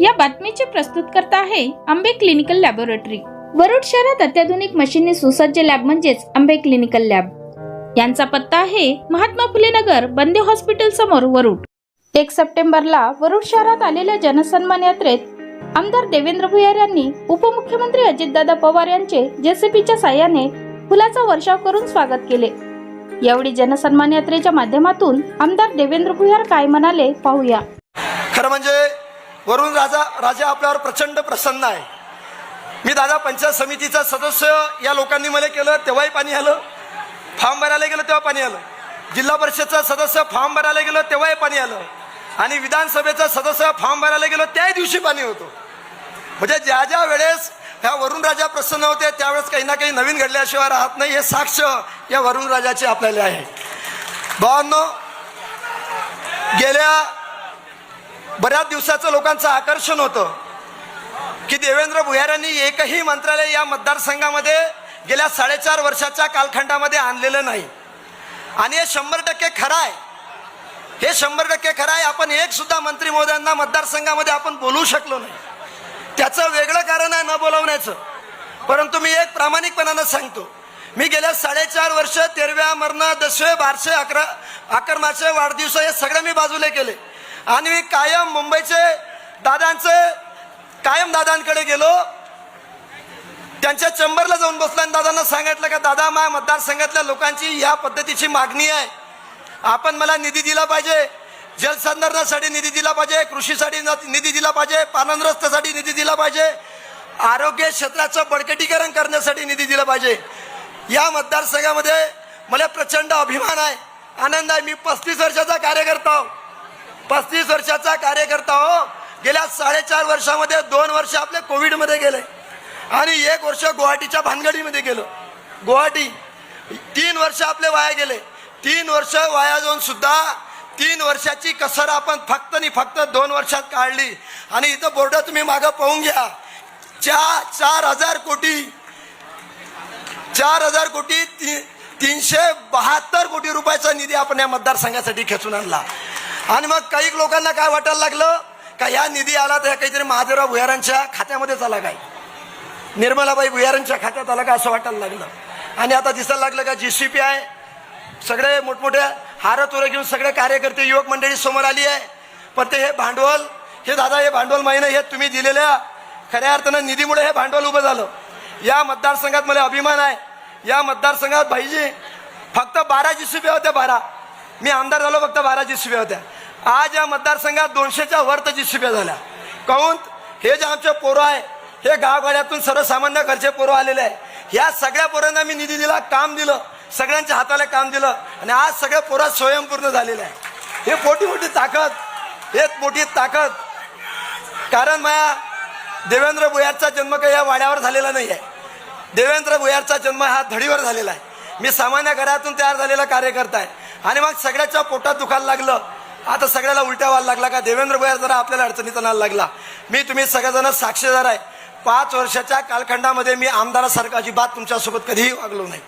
या बातमीचे प्रस्तुतकर्ता आहे आंबे क्लिनिकल लॅबोरेटरी. वरुड शहरात अत्याधुनिक मशीनने सुसज्ज लॅब म्हणजेच आंबे क्लिनिकल लॅब. यांचा पत्ता आहे महात्मा फुले नगर बंदे हॉस्पिटल समोर वरुड. एक सप्टेंबरला वरुड शहरात आलेल्या जनसन्मान यात्रेत आमदार देवेंद्र भुयार यांनी उपमुख्यमंत्री अजितदादा पवार यांचे जेसीपीच्या साह्याने फुलाचा वर्षाव करून स्वागत केले. यावेळी जनसन्मान यात्रेच्या माध्यमातून आमदार देवेंद्र भुयार काय म्हणाले पाहूया. खरं म्हणजे वरुण राजा राजा आपल्यावर प्रचंड प्रसन्न आहे. मी दादा पंचायत समितीचा सदस्य या लोकांनी मला केलं तेव्हाही पाणी आलं. फॉर्म भरायला गेलं तेव्हा पाणी आलं. जिल्हा परिषदचा सदस्य फॉर्म भरायला गेलं तेव्हाही पाणी आलं. आणि विधानसभेचा सदस्य फॉर्म भरायला गेलो त्याही दिवशी पाणी होतं. म्हणजे ज्या ज्या वेळेस ह्या वरुण राजा प्रसन्न होते त्यावेळेस काही ना काही नवीन घडल्याशिवाय राहत नाही हे साक्ष या वरुण राजाचे आपल्याला आहे. भावांनो गेल्या बऱ्याच दिवसाचं लोकांचं आकर्षण होतं की देवेंद्र भुयारांनी एकही मंत्रालय या मतदारसंघामध्ये गेल्या साडेचार वर्षाच्या कालखंडामध्ये आणलेलं नाही. आणि हे शंभर टक्के खरं आहे. हे शंभर टक्के खरं आहे. आपण एक सुद्धा मंत्री महोदयांना मतदारसंघामध्ये आपण बोलू शकलो नाही. त्याचं वेगळं कारण आहे न बोलवण्याचं. परंतु मी एक प्रामाणिकपणानं सांगतो. मी गेल्या साडेचार वर्ष तेरव्या मरण दसवे बारशे अकरा अकरमाचे वाढदिवस हे सगळे मी बाजूला केले. आणि मी कायम मुंबईचे दादांचे कायम दादांकडे गेलो. त्यांच्या चेंबरला जाऊन बसलो आणि दादांना सांगितलं का दादा माझ्या मतदारसंघातल्या लोकांची या पद्धतीची मागणी आहे. आपण मला निधी दिला पाहिजे. जलसंधारणासाठी निधी दिला पाहिजे. कृषीसाठी न- निधी दिला पाहिजे. पाननरस्त्यासाठी निधी दिला पाहिजे. आरोग्य क्षेत्राचं बळकटीकरण करण्यासाठी निधी दिला पाहिजे. या मतदारसंघामध्ये मला प्रचंड अभिमान आहे. आनंद आहे. मी पस्तीस वर्षाचा कार्यकर्ता पस्तीस वर्षाचा कार्यकर्ता हो. गेल्या साडेचार वर्षामध्ये दोन वर्ष आपले कोविडमध्ये गेले. आणि एक वर्ष गुवाहाटीच्या भानगडीमध्ये गेलो. गुवाहाटी तीन वर्ष आपले वाया गेले. तीन वर्ष वाया जाऊन सुद्धा तीन वर्षाची कसर आपण फक्त आणि फक्त दोन वर्षात काढली. आणि इथं बोर्ड तुम्ही मागं पाहून घ्या. चार चार हजार कोटी चार हजार कोटी ती तीनशे बहात्तर कोटी रुपयाचा निधी आपण या मतदारसंघासाठी खेचून आणला. आणि मग काही लोकांना काय वाटायला लागलं? का या निधी आला तर काहीतरी महादेवराव भुयारांच्या खात्यामध्येच आला काय? निर्मलाबाई भुयारांच्या खात्यात आला का असं वाटायला लागलं? आणि आता दिसायला लागलं का जी सी पी आहे? सगळे मोठमोठे हार तुरे घेऊन सगळे कार्यकर्ते युवक मंडळी समोर आली आहे. पण ते हे भांडवल हे दादा हे भांडवल महिने हे तुम्ही दिलेल्या खऱ्या अर्थानं निधीमुळे हे भांडवल उभं झालं. या मतदारसंघात मला अभिमान आहे. या मतदारसंघात भाईजी फक्त बारा जी सी होत्या बारा. मी आमदार झालो फक्त बारा जी सी होत्या. आज या मतदारसंघात दोनशेच्या वर त्याची जी झाल्या. काहून हे जे आमचे पोरं आहे हे गावगाड्यातून सर्वसामान्य घरचे पोरं आलेले आहे. या सगळ्या पोरांना मी निधी दिला काम दिलं सगळ्यांच्या हाताला काम दिलं आणि आज सगळ्या पोरं स्वयंपूर्ण झालेले आहे. हे मोठी मोठी ताकद हे मोठी ताकद. कारण माया देवेंद्र भुयारचा जन्म काही या वाड्यावर झालेला नाही आहे. देवेंद्र भुयारचा जन्म हा धडीवर झालेला आहे. मी सामान्य घरातून तयार झालेला कार्यकर्ता आहे. आणि मग सगळ्याच्या पोटात दुखायला लागलं. आता सगळ्याला उलट्या व्हायला लागला का? देवेंद्र भुयार जरा आपल्याला अडचणीत आणायला लागला. मी तुम्ही सगळेजण साक्षीदार आहे. पाच वर्षाच्या कालखंडामध्ये मी आमदारासारखं अजिबात तुमच्यासोबत कधीही वागलो नाही.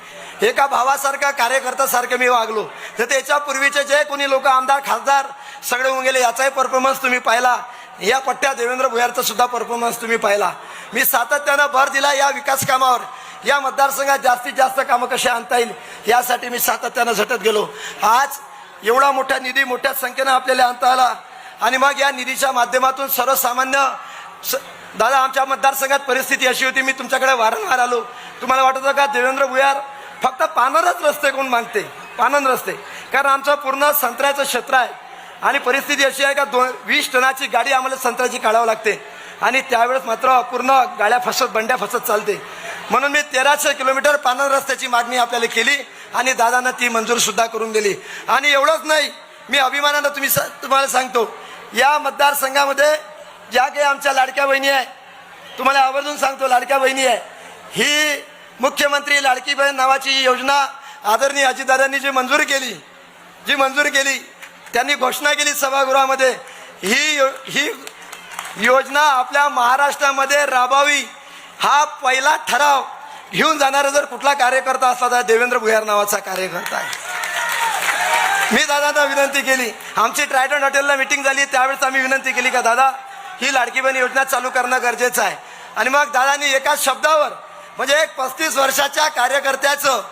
एका भावासारखा कार्यकर्त्यासारखं मी वागलो. तर त्याच्या पूर्वीचे जे कोणी लोक आमदार खासदार सगळे होऊन गेले याचाही परफॉर्मन्स तुम्ही पाहिला. या पट्ट्या देवेंद्र भुयारचा सुद्धा परफॉर्मन्स तुम्ही पाहिला. मी सातत्यानं भर दिला या विकास कामावर. या मतदारसंघात जास्तीत जास्त कामं कशी आणता येईल यासाठी मी सातत्यानं झटत गेलो. आज एवढा मोठा निधी मोठ्या संख्येनं आपल्याला आणता आला. आणि मग या निधीच्या माध्यमातून सर्वसामान्य स दादा आमच्या मतदारसंघात परिस्थिती अशी होती मी तुमच्याकडे वारंवार आलो. तुम्हाला वाटत होतं का देवेंद्र भुयार फक्त पानरच रस्ते कोण मागते? पानन रस्ते. कारण आमचं पूर्ण संत्र्याचं क्षेत्र आहे. आणि परिस्थिती अशी आहे का दोन वीस टनाची गाडी आम्हाला संत्र्याची काढावं लागते. आणि त्यावेळेस मात्र पूर्ण गाड्या फसत बंड्या फसत चालते. म्हणून मी तेराशे किलोमीटर पानन रस्त्याची मागणी आपल्याला केली. आणि दादांना ती मंजूर सुद्धा करून दिली. आणि एवढंच नाही मी अभिमानानं तुम्ही स- तुम्हाला सांगतो या मतदारसंघामध्ये ज्या काही आमच्या लाडक्या बहिणी आहे तुम्हाला आवर्जून सांगतो लाडक्या बहिणी आहे ही मुख्यमंत्री लाडकी बहीण नावाची ही योजना आदरणीय अजितदादांनी जी मंजूर केली जी मंजूर केली त्यांनी घोषणा केली सभागृहामध्ये ही यो- ही योजना आपल्या महाराष्ट्रामध्ये राबावी हा पहिला ठराव घेऊन जाणारा जर कुठला कार्यकर्ता असला तर देवेंद्र भुयार नावाचा कार्यकर्ता आहे. मी दादांना विनंती केली. आमची ट्रायटन हॉटेलला मिटिंग झाली. त्यावेळेस आम्ही विनंती केली का दादा ही लाडकी बहीण योजना चालू करणं गरजेचं आहे. आणि मग दादानी एकाच शब्दावर म्हणजे एक पस्तीस वर्षाच्या कार्यकर्त्याचं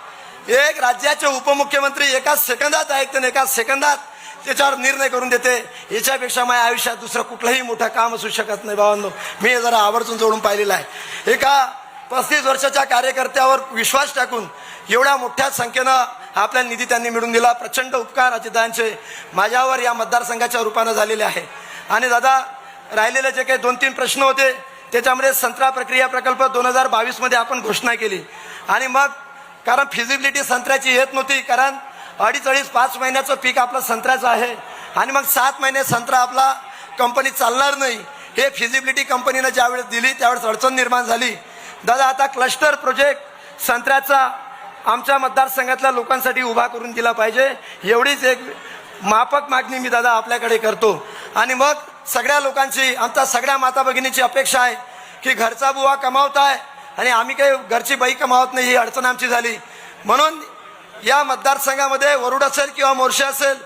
एक राज्याचे उपमुख्यमंत्री एका सेकंदात ऐकते आणि एका सेकंदात त्याच्यावर निर्णय करून देते. याच्यापेक्षा माझ्या आयुष्यात दुसरं कुठलंही मोठं काम असू शकत नाही भावांनो. मी जरा आवर्जून जोडून पाहिलेलं आहे. एका पस्तीस वर्षाच्या कार्यकर्त्यावर विश्वास टाकून एवढ्या मोठ्या संख्येनं आपल्या निधी त्यांनी मिळून दिला. प्रचंड उपकार अजितदांचे माझ्यावर या मतदारसंघाच्या रूपानं झालेले आहे. आणि दादा राहिलेले जे काही दोन तीन प्रश्न होते त्याच्यामध्ये संत्रा प्रक्रिया प्रकल्प दोन हजार बावीसमध्ये आपण घोषणा केली. आणि मग कारण फिजिबिलिटी संत्र्याची येत नव्हती कारण अडीच अडीच पाच महिन्याचं पीक आपलं संत्र्याचं आहे. आणि मग सात महिने संत्रा आपला कंपनी चालणार नाही. हे फिजिबिलिटी कंपनीनं ज्यावेळेस दिली त्यावेळेस अडचण निर्माण झाली. दादा आता क्लस्टर प्रोजेक्ट संत्र्याचा आमच्या मतदारसंघातल्या लोकांसाठी उभा करून दिला पाहिजे. एवढीच एक माफक मागणी मी दादा आपल्याकडे करतो. आणि मग सगळ्या लोकांची आमच्या सगळ्या माता भगिनीची अपेक्षा आहे की घरचा बुवा कमावत आहे आणि आम्ही काही घरची बाई कमावत नाही ही अडचण आमची झाली. म्हणून या मतदारसंघामध्ये वरुड असेल किंवा मोर्शी असेल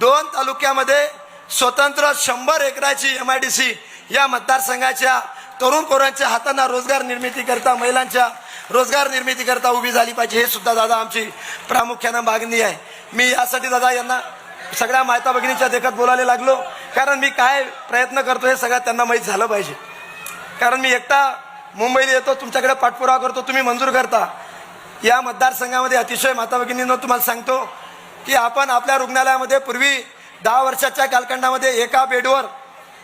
दोन तालुक्यामध्ये स्वतंत्र शंभर एकराची एम आय डी सी या मतदारसंघाच्या तरुण पोरांच्या हातांना रोजगार निर्मिती करता महिलांच्या रोजगार निर्मिती करता उभी झाली पाहिजे हे सुद्धा दादा आमची प्रामुख्यानं मागणी आहे. मी यासाठी दादा यांना सगळ्या मायता भगिनीच्या देखत बोलायला लागलो. कारण मी काय प्रयत्न करतो हे सगळं त्यांना माहीत झालं पाहिजे. कारण मी एकटा मुंबईला येतो तुमच्याकडे पाठपुरावा करतो तुम्ही मंजूर करता. या मतदारसंघामध्ये अतिशय माता भगिनीनं तुम्हाला सांगतो की आपण आपल्या रुग्णालयामध्ये पूर्वी दहा वर्षाच्या कालखंडामध्ये एका बेडवर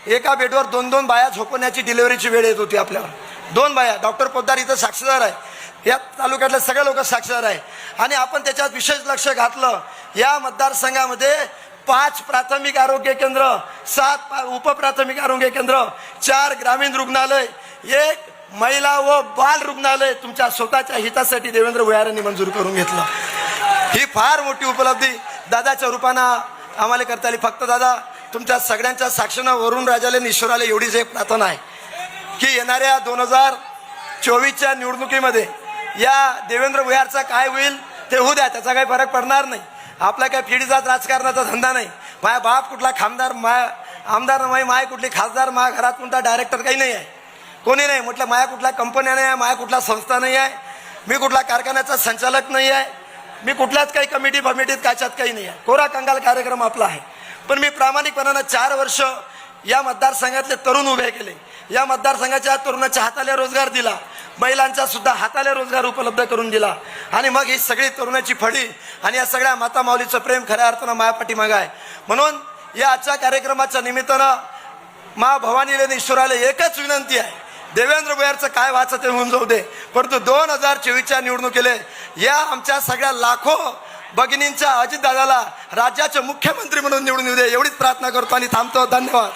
एका बेडवर दोन दोन बाया झोपवण्याची डिलिव्हरीची वेळ येत होती आपल्यावर. दोन बाया डॉक्टर पोद्दार इथं साक्षीदार आहे. या तालुक्यातले सगळे लोक साक्षीदार आहे. आणि आपण त्याच्यात विशेष लक्ष घातलं. या मतदारसंघामध्ये पाच प्राथमिक आरोग्य केंद्र सात पा- उपप्राथमिक आरोग्य केंद्र चार ग्रामीण रुग्णालय एक महिला व बाल रुग्णालय तुमच्या स्वतःच्या हितासाठी देवेंद्र भुयारांनी मंजूर करून घेतलं. ही फार मोठी उपलब्धी. दादाच्या रूपानं आम्हाला करता आली. फक्त दादा तुमच्या सगळ्यांच्या साक्षीनं वरून राजाले ईश्वराला एवढीच एक प्रार्थना आहे की येणाऱ्या दोन हजार चोवीसच्या निवडणुकीमध्ये या देवेंद्र भुयारचा काय होईल ते होऊ द्या त्याचा काही फरक पडणार नाही. आपला काय पिढीचा राजकारणाचा धंदा नाही. माया बाप कुठला खामदार माय आमदार नाही माय कुठली खासदार माझ्या घरात कोणता डायरेक्टर काही नाही आहे. कोणी नाही म्हटलं माया कुठल्या कंपन्या नाही आहे माया कुठला संस्था नाही आहे मी कुठला कारखान्याचा संचालक नाही आहे मी कुठल्याच काही कमिटी फमिटीत काच्यात काही नाही आहे. कोरा कंगाल कार्यक्रम आपला आहे. पण मी प्रामाणिकपणानं चार वर्ष या मतदारसंघातले तरुण उभे केले. या मतदारसंघाच्या तरुणाच्या हाताला रोजगार दिला. महिलांचा सुद्धा हाताला रोजगार उपलब्ध करून दिला. आणि मग ही सगळी तरुणाची फळी आणि या सगळ्या माता माऊलीचं प्रेम खऱ्या अर्थानं मायापाठी मागा आहे. म्हणून या आजच्या कार्यक्रमाच्या निमित्तानं मा भवानीला आणि ईश्वराला एकच विनंती आहे. देवेंद्र भोयारचं काय व्हायचं ते होऊन जाऊ दे. परंतु दोन हजार चोवीसच्या निवडणुकीले या आमच्या सगळ्या लाखो भगिनींच्या अजितदादाला राज्याचे मुख्यमंत्री म्हणून निवडून येऊ दे एवढीच प्रार्थना करतो आणि थांबतो. धन्यवाद.